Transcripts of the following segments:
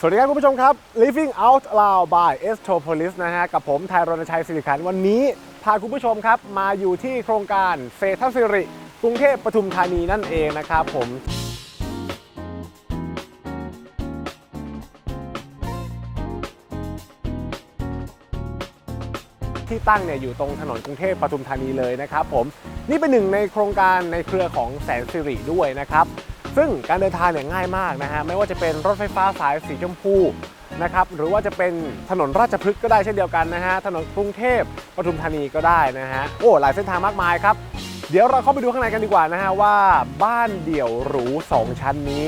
สวัสดีครับคุณผู้ชมครับ Living Out Loud by Estopolis นะฮะ กับผมไทยรณชัยสิริขัน วันนี้พาคุณผู้ชมครับ มาอยู่ที่โครงการเศรษฐศิริ กรุงเทพปทุมธานีนั่นเองนะครับผมที่ตั้งเนี่ยอยู่ตรงถนนกรุงเทพปทุมธานีเลยนะครับผม นี่เป็นหนึ่งในโครงการในเครือของแสนสิริด้วยนะครับ ซึ่งการเดินทางเนี่ยง่ายมากนะฮะไม่ว่าจะเป็นรถไฟฟ้าสายสีชมพูนะครับหรือว่าจะเป็นถนนราชพฤกษ์ก็ได้เช่นเดียวกันนะฮะถนนกรุงเทพปทุมธานีก็ได้นะฮะโอ้หลายเส้นทางมากมายครับ เดี๋ยวเราเข้าไปดูข้างในกันดีกว่านะฮะว่าบ้านเดี่ยวหรู 2 ชั้นนี้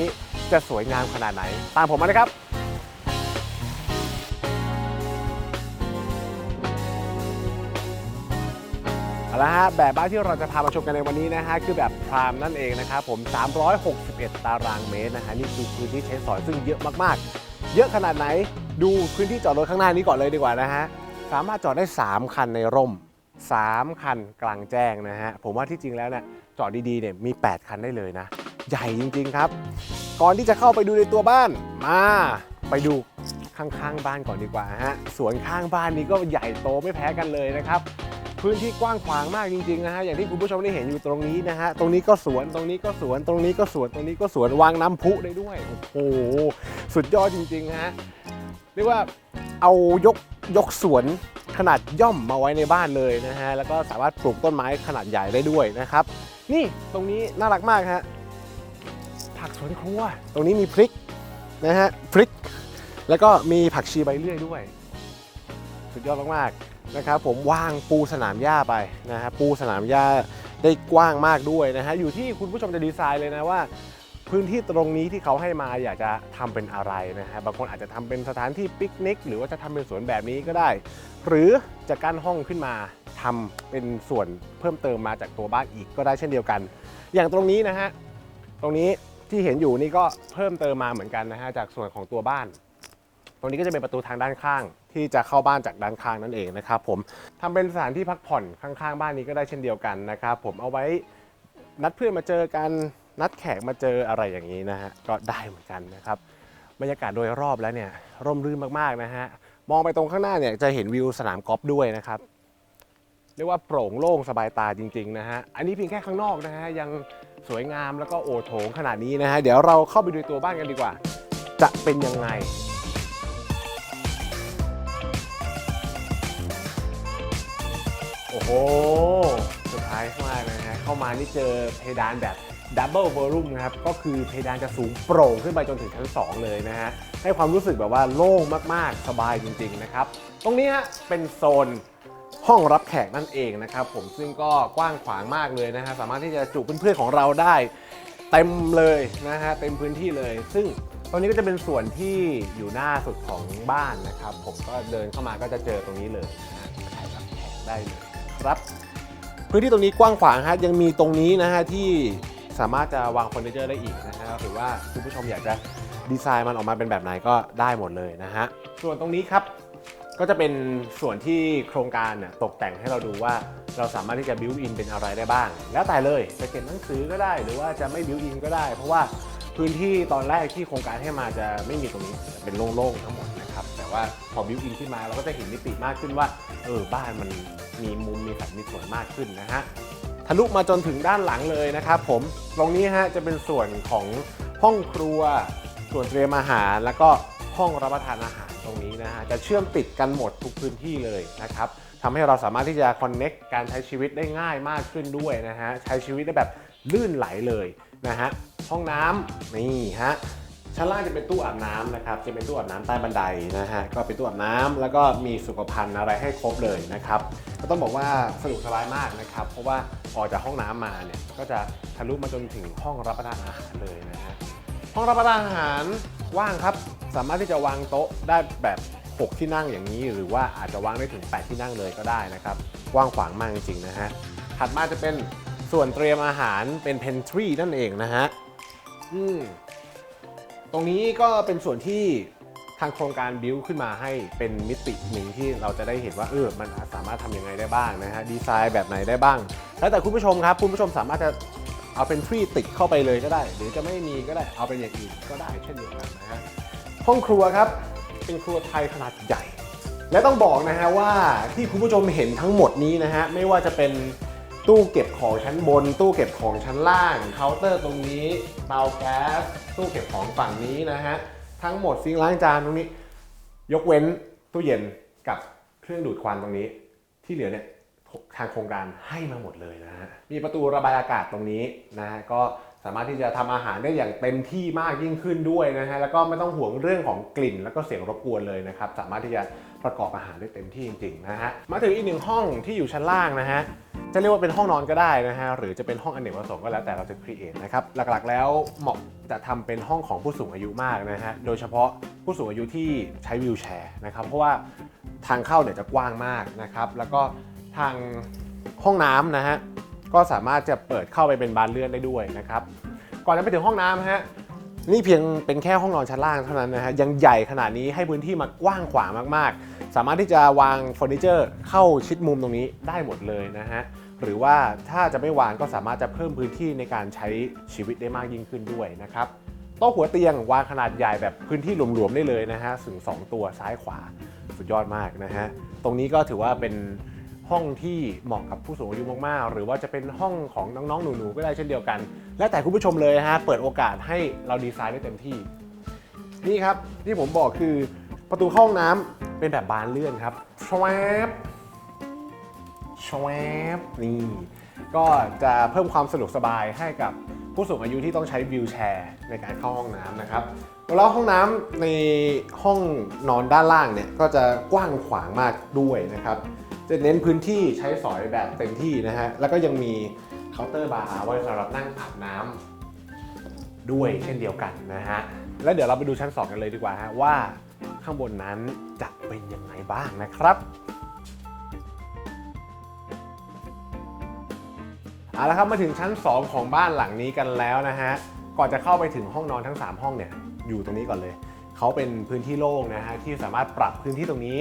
จะสวยงามขนาดไหน ตามผมมาเลยครับ เอาละฮะแบบบ้านที่เราจะพามาชมกันในวันนี้นะฮะคือแบบพรามนั่นเองนะครับผม 361 ตารางเมตรนะฮะนี่คือพื้นที่ใช้สอยซึ่งเยอะมากๆ เยอะขนาดไหนดูพื้นที่จอดรถข้างหน้านี้ก่อนเลยดีกว่านะฮะสามารถจอดได้ 3 คันในร่ม 3 คันกลางแจ้งนะฮะผมว่าที่จริงแล้วเนี่ยจอดดีๆเนี่ยมี 8 คันได้เลยนะ ใหญ่จริง ๆครับ ก่อนที่จะเข้าไปดูในตัวบ้านมาไปดูข้างๆบ้านก่อนดีกว่าฮะสวนข้างบ้านนี้ก็ใหญ่โตไม่แพ้กันเลยนะครับ พื้นที่กว้างขวางมากจริงๆนะฮะอย่างที่คุณผู้ชมได้เห็นอยู่ตรงนี้นะฮะตรงนี้ก็สวนตรงนี้ก็สวนตรงนี้ก็สวนตรงนี้ก็สวนวางน้ำพุได้ด้วยโอ้โหสุดยอดจริงๆฮะเรียกว่าเอายกยกสวนขนาดย่อมมาไว้ในบ้านเลยนะฮะแล้วก็สามารถปลูกต้นไม้ขนาดใหญ่ได้ด้วยนะครับ นี่ตรงนี้น่ารักมากฮะผักสวนครัว ตรงนี้มีพริกนะฮะพริก แล้วก็มีผักชีใบเลื่อยด้วย สุดยอดมากๆ นะครับผมวางปูสนามหญ้าไปนะฮะปูสนามหญ้าได้กว้างมากด้วยนะฮะอยู่ที่คุณผู้ชมจะดีไซน์เลยนะว่าพื้นที่ตรงนี้ที่เขาให้มาอยากจะทำเป็นอะไรนะฮะบางคนอาจจะทำเป็นสถานที่ปิกนิก หรือว่าจะทำเป็นสวนแบบนี้ก็ได้ หรือจะกั้นห้องขึ้นมาทำเป็นส่วนเพิ่มเติมมาจากตัวบ้านอีกก็ได้เช่นเดียวกัน อย่างตรงนี้นะฮะตรงนี้ที่เห็นอยู่นี่ก็เพิ่มเติมมาเหมือนกันนะฮะจากส่วนของตัวบ้าน ตรงนี้ก็จะเป็นประตูทางด้านข้าง ที่จะเข้าบ้านจากด้านข้างนั่นเองนะครับผมทำเป็นสถานที่พักผ่อนข้างๆ บ้านนี้ก็ได้เช่นเดียวกันนะครับผมเอาไว้นัดเพื่อนมาเจอกันนัดแขกมาเจออะไรอย่างนี้นะฮะก็ได้เหมือนกันนะครับบรรยากาศโดยรอบแล้วเนี่ยร่มรื่นมากๆนะฮะมองไปตรงข้างหน้าเนี่ยจะเห็นวิวสนามกอล์ฟด้วยนะครับเรียกว่าโปร่งโล่งสบายตาจริงๆนะฮะอันนี้เพียงแค่ข้างนอกนะฮะยังสวยงามแล้วก็โอโถงขนาดนี้นะฮะเดี๋ยวเราเข้าไปดูตัวบ้านกันดีกว่า จะเป็นยังไง โอ้โหเซอร์ไพรส์มากนะฮะเข้ามานี่เจอเพดานแบบดับเบิลเวอร์รุมนะครับ ก็คือเพดานจะสูงโปร่งขึ้นไปจนถึงชั้น 2 เลยนะฮะ ให้ความรู้สึกแบบว่าโล่งมากๆ สบายจริง ๆ นะครับ ตรงนี้ฮะเป็นโซนห้องรับแขกนั่นเองนะครับ ผมซึ่งก็กว้างขวางมากเลยนะฮะ สามารถที่จะจุเพื่อนๆของเราได้เต็มเลยนะฮะ เต็มพื้นที่เลย ซึ่งตรงนี้ก็จะเป็นส่วนที่อยู่หน้าสุดของบ้านนะครับ ผมก็เดินเข้ามาก็จะเจอตรงนี้เลยนะฮะถ่ายรับแขกได้เลย พื้นที่ตรงนี้กว้างขวางฮะยังมีตรงนี้นะฮะที่สามารถจะวางเฟอร์นิเจอร์ได้อีกนะฮะหรือว่าคุณผู้ชมอยากจะดีไซน์มันออกมาเป็นแบบไหนก็ได้หมดเลยนะฮะส่วนตรงนี้ครับก็จะเป็นส่วนที่โครงการเนี่ยตกแต่งให้เราดูว่าเราสามารถที่จะบิวอินเป็นอะไรได้บ้าง แล้วแต่เลยจะเก็บหนังสือก็ได้ หรือว่าจะไม่บิวอินก็ได้ เพราะว่าพื้นที่ตอนแรกที่โครงการให้มาจะไม่มีตรงนี้จะเป็นโล่งๆทั้งหมด ว่าพอบิวอินขึ้นมาเราก็จะเห็นมิติมากขึ้นว่า เออบ้านมันมีมุมมีสัดมีส่วนมากขึ้นนะฮะทะลุมาจนถึงด้านหลังเลยนะครับผมตรงนี้ฮะจะเป็นส่วนของห้องครัว ส่วนเตรียมอาหารแล้วก็ห้องรับประทานอาหารตรงนี้นะฮะจะเชื่อมติดกันหมดทุกพื้นที่เลยนะครับทำให้เราสามารถที่จะคอนเน็กการใช้ชีวิตได้ง่ายมากขึ้นด้วยนะฮะใช้ชีวิตได้แบบลื่นไหลเลยนะฮะห้องน้ำนี่ฮะ ชั้นล่างจะเป็นตู้อาบน้ำนะครับ จะเป็นตู้อาบน้ำใต้บันไดนะฮะ ก็เป็นตู้อาบน้ำแล้วก็มีสุขภัณฑ์อะไรให้ครบเลยนะครับ ก็ต้องบอกว่าสะดวกสบายมากนะครับ เพราะว่าออกจากห้องน้ำมาเนี่ยก็จะทะลุมาจนถึงห้องรับประทานอาหารเลยนะฮะ ห้องรับประทานอาหารว่างครับ สามารถที่จะวางโต๊ะได้แบบ6ที่นั่งอย่างนี้ หรือว่าอาจจะวางได้ถึง 8 ที่นั่งเลยก็ได้นะครับ กว้างขวางมากจริงๆนะฮะ ถัดมาจะเป็นส่วนเตรียมอาหารเป็น pantry นั่นเองนะฮะ อืม ตรงนี้ก็เป็นส่วนที่ทางโครงการบิวขึ้นมาให้เป็นมิติหนึ่งที่เราจะได้เห็นว่าเออมันสามารถทำยังไงได้บ้างนะฮะดีไซน์แบบไหนได้บ้าง แล้วแต่คุณผู้ชมครับ คุณผู้ชมสามารถจะเอาเป็นทรีติดเข้าไปเลยก็ได้ หรือจะไม่มีก็ได้เอาเป็นอย่างอื่นก็ได้เช่นเดียวกันนะฮะห้องครัวครับเป็นครัวไทยขนาดใหญ่ และต้องบอกนะฮะว่าที่คุณผู้ชมเห็นทั้งหมดนี้นะฮะไม่ว่าจะเป็น ตู้เก็บของชั้นบน ตู้เก็บของชั้นล่างเคาน์เตอร์ตรงนี้เตาแก๊สตู้เก็บของฝั่งนี้นะฮะทั้งหมดซิงค์ล้างจานตรงนี้ ยกเว้นตู้เย็นกับเครื่องดูดควันตรงนี้ ที่เหลือเนี่ยทางโครงการให้มาหมดเลยนะฮะมีประตูระบายอากาศตรงนี้นะฮะก็สามารถที่จะทำอาหารได้อย่างเต็มที่มากยิ่งขึ้นด้วยนะฮะแล้วก็ไม่ต้องห่วงเรื่องของกลิ่น แล้วก็เสียงรบกวนเลยนะครับ สามารถที่จะประกอบอาหารได้เต็มที่จริงๆนะฮะมาถึงอีกหนึ่งห้องที่อยู่ชั้นล่างนะฮะ จะเรียกว่าเป็นห้องนอนก็ได้นะฮะหรือจะเป็นห้องอเนกประสงค์ก็แล้วแต่เราจะครีเอทนะครับหลักๆ แล้วเหมาะจะทำเป็นห้องของผู้สูงอายุมากนะฮะโดยเฉพาะผู้สูงอายุที่ใช้วีลแชร์นะครับเพราะว่าทางเข้าเนี่ยจะกว้างมากนะครับแล้วก็ทางห้องน้ำนะฮะก็สามารถจะเปิดเข้าไปเป็นบานเลื่อนได้ด้วยนะครับก่อนจะไปถึงห้องน้ำฮะ นี่เพียงเป็นแค่ห้องนอนชั้นล่างเท่านั้นนะฮะยังใหญ่ขนาดนี้ให้พื้นที่มากว้างขวางมากๆ สามารถที่จะวางเฟอร์นิเจอร์เข้าชิดมุมตรงนี้ได้หมดเลยนะฮะหรือว่าถ้าจะไม่วางก็สามารถจะเพิ่มพื้นที่ในการใช้ชีวิตได้มากยิ่งขึ้นด้วยนะครับโต๊ะหัวเตียงวางขนาดใหญ่แบบพื้นที่หลวมๆได้เลยนะฮะถึง2ตัวซ้ายขวาสุดยอดมากนะฮะตรงนี้ก็ถือว่าเป็น ห้องที่เหมาะกับผู้สูงอายุมากๆ หรือว่าจะเป็นห้องของน้องๆ หนูๆ ก็ได้เช่นเดียวกัน แล้วแต่คุณผู้ชมเลยนะฮะเปิดโอกาสให้เราดีไซน์ได้เต็มที่ นี่ครับที่ผมบอกคือประตูห้องน้ำเป็นแบบบานเลื่อนครับชวบชวบนี่ก็จะเพิ่มความสะดวกสบายให้กับผู้สูงอายุที่ต้องใช้วิวแชร์ในการเข้าห้องน้ำนะครับแล้วห้องน้ำในห้องนอนด้านล่างเนี่ยก็จะกว้างขวางมากด้วยนะครับ จะเน้นพื้นที่ใช้สอยแบบเต็มที่นะฮะ แล้วก็ยังมีเคาน์เตอร์บาร์ไว้สำหรับนั่งอาบน้ำด้วยเช่นเดียวกันนะฮะ แล้วเดี๋ยวเราไปดูชั้น 2 กันเลยดีกว่าฮะว่าข้างบนนั้นจะเป็นยังไงบ้างนะครับเอาละครับมาถึงชั้น 2 ของบ้านหลังนี้กันแล้วนะฮะ ก่อนจะเข้าไปถึงห้องนอนทั้ง 3 ห้องเนี่ย อยู่ตรงนี้ก่อนเลย เขาเป็นพื้นที่โล่งนะฮะที่สามารถปรับพื้นที่ตรงนี้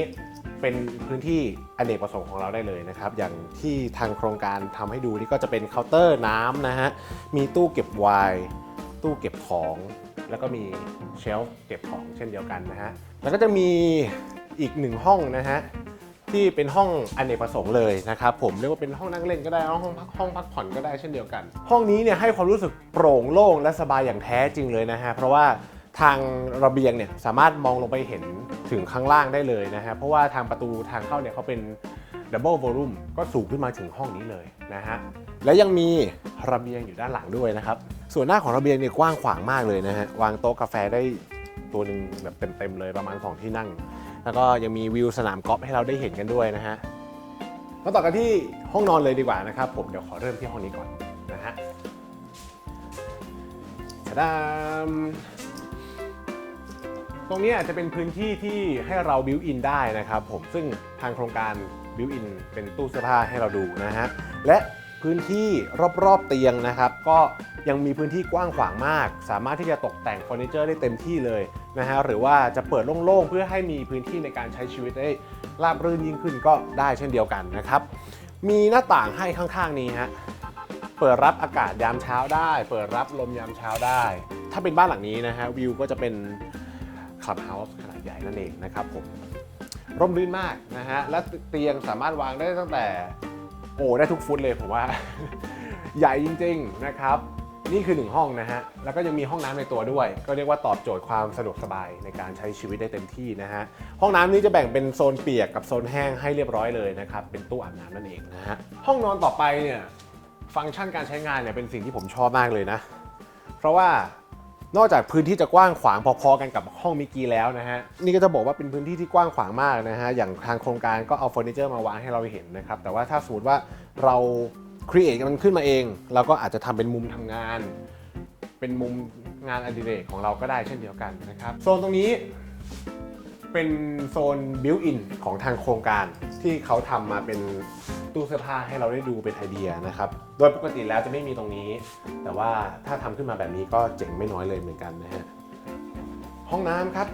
เป็นพื้นที่อเนกประสงค์ของเราได้เลยนะครับ อย่างที่ทางโครงการทำให้ดูนี่ก็จะเป็นเคาน์เตอร์น้ำนะฮะมีตู้เก็บไวน์ตู้เก็บของแล้วก็มีเชลฟ์เก็บของเช่นเดียวกันนะฮะ แล้วก็จะมีอีกหนึ่งห้องนะฮะที่เป็นห้องอเนกประสงค์เลยนะครับผมเรียกว่าเป็นห้องนั่งเล่นก็ได้ห้องพักห้องพักผ่อนก็ได้เช่นเดียวกัน ห้องนี้เนี่ยให้ความรู้สึกโปร่งโล่งและสบายอย่างแท้จริงเลยนะฮะเพราะว่า ทางระเบียงเนี่ยสามารถมองลงไปเห็นถึงข้างล่างได้เลยนะฮะเพราะว่าทางประตูทางเข้าเนี่ยเขาเป็นดับเบิล o l ลุ่มก็สูงขึ้นมาถึงห้องนี้เลยนะฮะและยังมีระเบียงอยู่ด้านหลังด้วยนะครับ ส่วนหน้าของระเบียงเนี่ยกว้างขวางมากเลยนะฮะวางโต๊ะกาแฟได้ตัวหนึ่งแบบเต็มๆเลยประมาณสองที่นั่ง แล้วก็ยังมีวิวสนามกอล์ฟให้เราได้เห็นกันด้วยนะฮะมาต่อกันที่ห้องนอนเลยดีกว่านะครับผมเดี๋ยวขอเริ่มที่ห้องนี้ก่อนนะฮะชะดาม ตรงนี้อาจจะเป็นพื้นที่ที่ให้เราบิวอินได้นะครับผมซึ่งทางโครงการบิวอินเป็นตู้เสื้อผ้าให้เราดูนะฮะและพื้นที่รอบๆเตียงนะครับ ก็ยังมีพื้นที่กว้างขวางมาก สามารถที่จะตกแต่งเฟอร์นิเจอร์ได้เต็มที่เลยนะฮะหรือว่าจะเปิดโล่งๆ เพื่อให้มีพื้นที่ในการใช้ชีวิตได้ราบรื่นยิ่งขึ้นก็ได้เช่นเดียวกันนะครับ มีหน้าต่างให้ข้างๆนี้ฮะเปิดรับอากาศยามเช้าได้ เปิดรับลมยามเช้าได้ ถ้าเป็นบ้านหลังนี้นะฮะวิวก็จะเป็น ลับเฮาส์ขนาดใหญ่นั่นเองนะครับผมร่มรื่นมากนะฮะและเตียงสามารถวางได้ตั้งแต่ โอ้ได้ทุกฟุตเลยผมว่า ใหญ่จริง ๆนะครับนี่คือ 1 ห้องนะฮะ แล้วก็ยังมีห้องน้ำในตัวด้วย ก็เรียกว่าตอบโจทย์ความสะดวกสบายในการใช้ชีวิตได้เต็มที่นะฮะ ห้องน้ำนี้จะแบ่งเป็นโซนเปียกกับโซนแห้งให้เรียบร้อยเลยนะครับ เป็นตู้อาบน้ำนั่นเองนะฮะ ห้องนอนต่อไปเนี่ย ฟังก์ชันการใช้งานเนี่ยเป็นสิ่งที่ผมชอบมากเลยนะ เพราะว่า นอกจากพื้นที่จะกว้างขวางพอๆกันกับห้องมิกี้แล้วนะฮะนี่ก็จะบอกว่าเป็นพื้นที่ที่กว้างขวางมากนะฮะอย่างทางโครงการก็เอาเฟอร์นิเจอร์มาวางให้เราเห็นนะครับแต่ว่าถ้าสมมติว่าเราครีเอทมันขึ้นมาเองเราก็อาจจะทำเป็นมุมทำงาน เป็นมุมงานอดิเรกของเราก็ได้เช่นเดียวกันนะครับโซนตรงนี้เป็นโซนบิวอินของทางโครงการที่เขาทำมาเป็น ตู้เสื้อผ้าให้เราได้ดูเป็นไอเดียนะครับ โดยปกติแล้วจะไม่มีตรงนี้ แต่ว่าถ้าทำขึ้นมาแบบนี้ก็เจ๋งไม่น้อยเลยเหมือนกันนะฮะ ห้องน้ำครับ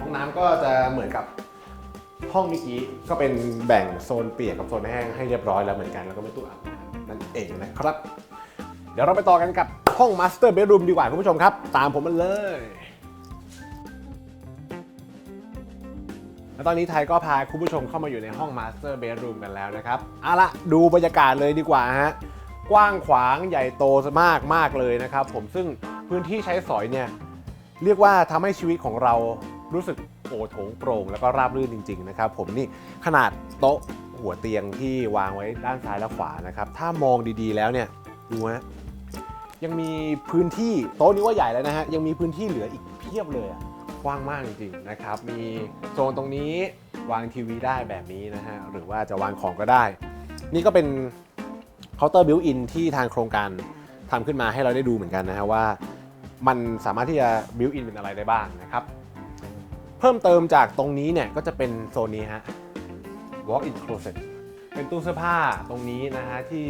ห้องน้ำก็จะเหมือนกับห้องเมื่อกี้ก็เป็นแบ่งโซนเปียกกับโซนแห้งให้เรียบร้อยแล้วเหมือนกันแล้วก็เป็นตู้อาบน้ำนั่นเองนะครับ เดี๋ยวเราไปต่อกันกับห้องมาสเตอร์เบดรูมดีกว่าคุณผู้ชมครับ ตามผมมาเลย แล้วตอนนี้ไทยก็พาคุณผู้ชมเข้ามาอยู่ในห้อง Master Bedroom กันแล้วนะครับเอาละดูบรรยากาศเลยดีกว่าฮะกว้างขวางใหญ่โตมากมากเลยนะครับ ผมซึ่งพื้นที่ใช้สอยเนี่ยเรียกว่าทำให้ชีวิตของเรารู้สึกโอโถงโปร่งแล้วก็ราบรื่นจริง ๆ นะครับ ผมนี่ขนาดโต๊ะหัวเตียงที่วางไว้ด้านซ้ายและขวานะครับ ถ้ามองดีๆแล้วเนี่ยดูฮะยังมีพื้นที่โต๊ะนี้ว่าใหญ่แล้วนะฮะยังมีพื้นที่เหลืออีกเพียบเลยอะ กว้างมากจริงๆนะครับ มีโซนตรงนี้วางทีวีได้แบบนี้นะฮะ หรือว่าจะวางของก็ได้ นี่ก็เป็นเคาน์เตอร์บิวอินที่ทางโครงการทำขึ้นมาให้เราได้ดูเหมือนกันนะฮะว่า มันสามารถที่จะบิวอินเป็นอะไรได้บ้างนะครับ เพิ่มเติมจากตรงนี้เนี่ยก็จะเป็นโซนนี้ฮะ walk in closet เป็นตู้เสื้อผ้าตรงนี้นะฮะที่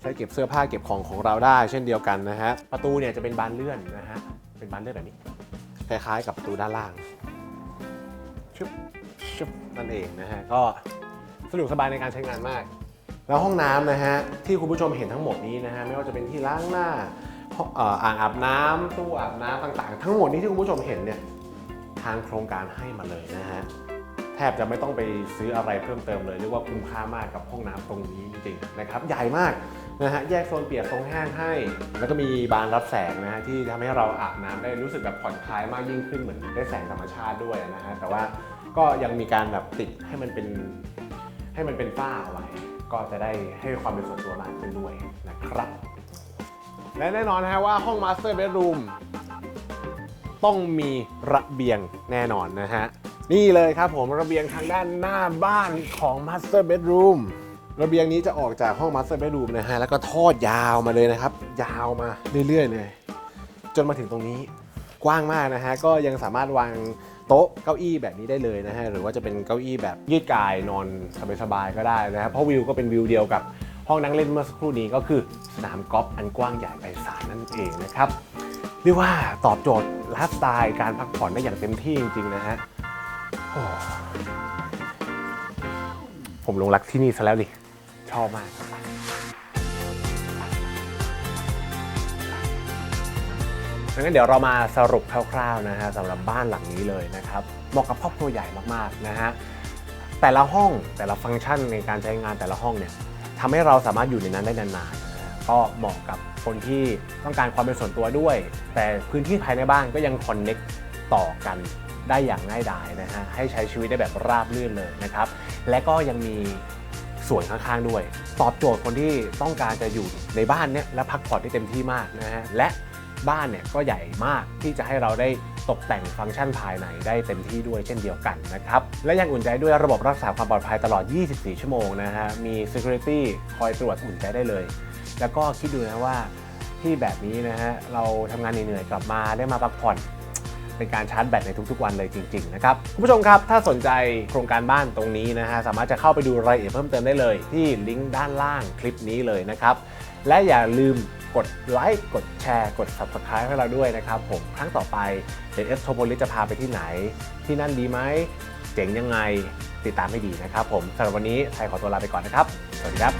ใช้เก็บเสื้อผ้าเก็บของของเราได้ เช่นเดียวกันนะฮะประตูเนี่ยจะเป็นบานเลื่อนนะฮะเป็นบานเลื่อนแบบนี้ คล้ายๆกับประตูด้านล่างชึบชึบนั่นเองนะฮะก็สะดวกสบายในการใช้งานมาก แล้วห้องน้ำนะฮะที่คุณผู้ชมเห็นทั้งหมดนี้นะฮะไม่ว่าจะเป็นที่ล้างหน้าอ่ออ่างอาบน้ำตู้อาบน้ำต่างๆ ทั้งหมดนี้ที่คุณผู้ชมเห็นเนี่ยทางโครงการให้มาเลยนะฮะแทบจะไม่ต้องไปซื้ออะไรเพิ่มเติมเลยเรียกว่าคุ้มค่ามากกับห้องน้ำตรงนี้จริงๆนะครับใหญ่มาก นะฮะแยกโซนเปียกโซนแห้งให้ แล้วก็มีบานรับแสงนะฮะที่ทำให้เราอาบน้ำได้รู้สึกแบบผ่อนคลายมากยิ่งขึ้นเหมือนได้แสงธรรมชาติด้วยนะฮะแต่ว่าก็ยังมีการแบบติดให้มันเป็นให้มันเป็นฝ้าเอาไว้ก็จะได้ให้ความเป็นส่วนตัวมากขึ้นด้วยนะครับ และแน่นอนนะฮะว่าห้อง Master Bedroom ต้องมีระเบียงแน่นอนนะฮะ นี่เลยครับผมระเบียงทางด้านหน้าบ้านของ Master Bedroom ร ระเบียงนี้จะออกจากห้อง Master Bedroom นะฮะแล้วก็ทอดยาวมาเลยนะครับ ยาวมาเรื่อยๆเลยจนมาถึงตรงนี้กว้างมากนะฮะก็ยังสามารถวางโต๊ะเก้าอี้แบบนี้ได้เลยนะฮะหรือว่าจะเป็นเก้าอี้แบบยืดกายนอนสบายๆก็ได้นะครับเพราะวิวก็เป็นวิวเดียวกับห้องนั่งเล่นเมื่อสักครู่นี้ก็คือสนามกอล์ฟอันกว้างใหญ่ไพศาลนั่นเองนะครับเรียกว่าตอบโจทย์ไลฟ์สไตล์การพักผ่อนได้อย่างเต็มที่จริงๆนะฮะผมหลงรักที่นี่ซะแล้วดิ ชอบมาก งั้นเดี๋ยวเรามาสรุปคร่าวๆนะฮะสำหรับบ้านหลังนี้เลยนะครับเหมาะกับครอบครัวใหญ่มากๆนะฮะแต่ละห้องแต่ละฟังก์ชันในการใช้งานแต่ละห้องเนี่ยทำให้เราสามารถอยู่ในนั้นได้นานๆนะฮะก็เหมาะกับคนที่ต้องการความเป็นส่วนตัวด้วย แต่พื้นที่ภายในบ้านก็ยังคอนเน็กต่อกันได้อย่างง่ายดายนะฮะให้ใช้ชีวิตได้แบบราบรื่นเลยนะครับ และก็ยังมี สวนข้างๆด้วย ตอบโจทย์คนที่ต้องการจะอยู่ในบ้านเนี่ยและพักผ่อนได้เต็มที่มากนะฮะและบ้านเนี่ยก็ใหญ่มากที่จะให้เราได้ตกแต่งฟังก์ชันภายในได้เต็มที่ด้วยเช่นเดียวกันนะครับ และยังอุ่นใจด้วยระบบรักษาความปลอดภัยตลอด 24 ชั่วโมงนะฮะ มี Security คอยตรวจอุ่นใจได้เลย แล้วก็คิดดูนะว่าที่แบบนี้นะฮะ เราทำงานเหนื่อยๆกลับมาได้มาพักผ่อน เป็นการชาร์จแบตในทุกๆวันเลยจริงๆนะครับคุณผู้ชมครับ ถ้าสนใจโครงการบ้านตรงนี้นะฮะสามารถจะเข้าไปดูรายละเอียดเพิ่มเติมได้เลย ที่ลิงก์ด้านล่างคลิปนี้เลยนะครับและอย่าลืมกดไลค์กดแชร์กด Subscribe ให้เราด้วยนะครับผมครั้งต่อไปเดี๋ยวเอสโทโพลิจะพาไปที่ไหน ที่นั่นดีไหมเจ๋งยังไงติดตามให้ดีนะครับผมสำหรับวันนี้ไทยขอตัวลาไปก่อนนะครับ สวัสดีครับ